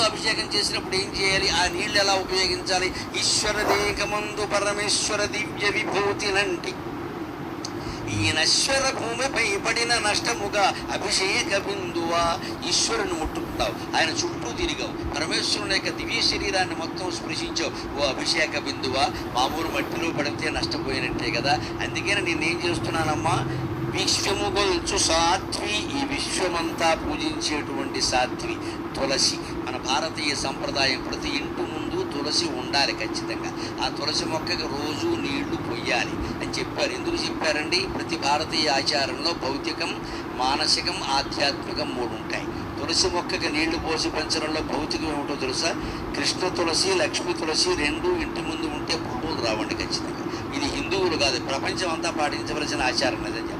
అభిషేకం చేసినప్పుడు ఏం చేయాలి? ఆ నీళ్ళు ఎలా ఉపయోగించాలి? ఈశ్వర దేకమందు పరమేశ్వర దివ్య విభూతినంటి ఈ నశ్వర భూమిపై పడిన నష్టముగా అభిషేక బిందువా? ఈశ్వరుని ముట్టుకుంటావు. ఆయన చుట్టూ తిరిగావు. పరమేశ్వరుని యొక్క దివ్య శరీరాన్ని మొత్తం స్పృశించావు. ఓ అభిషేక బిందువా? మామూలు మట్టిలో పడితే నష్టపోయినట్టే కదా. అందుకని నేనేం చేస్తున్నానమ్మా? విశ్వముగొల్చు సాత్వి ఈ విశ్వమంతా పూజించేటువంటి సాత్వి తులసి. భారతీయ సంప్రదాయం ప్రతి ఇంటి ముందు తులసి ఉండాలి ఖచ్చితంగా. ఆ తులసి మొక్కకి రోజు నీళ్ళు పొయ్యాలి అని చెప్పారు. ఎందుకు చెప్పారండి? ప్రతి భారతీయ ఆచారంలో భౌతికం మానసికం ఆధ్యాత్మికం మూడు ఉంటాయి. తులసి మొక్కకి నీళ్ళు పోసి పెంచడంలో భౌతికం ఏమిటో తెలుసా? కృష్ణ తులసి లక్ష్మీ తులసి రెండు ఇంటి ముందు ఉంటే పాములు రావండి ఖచ్చితంగా. ఇది హిందువులు కాదు ప్రపంచం అంతా పాటించవలసిన ఆచారం అదే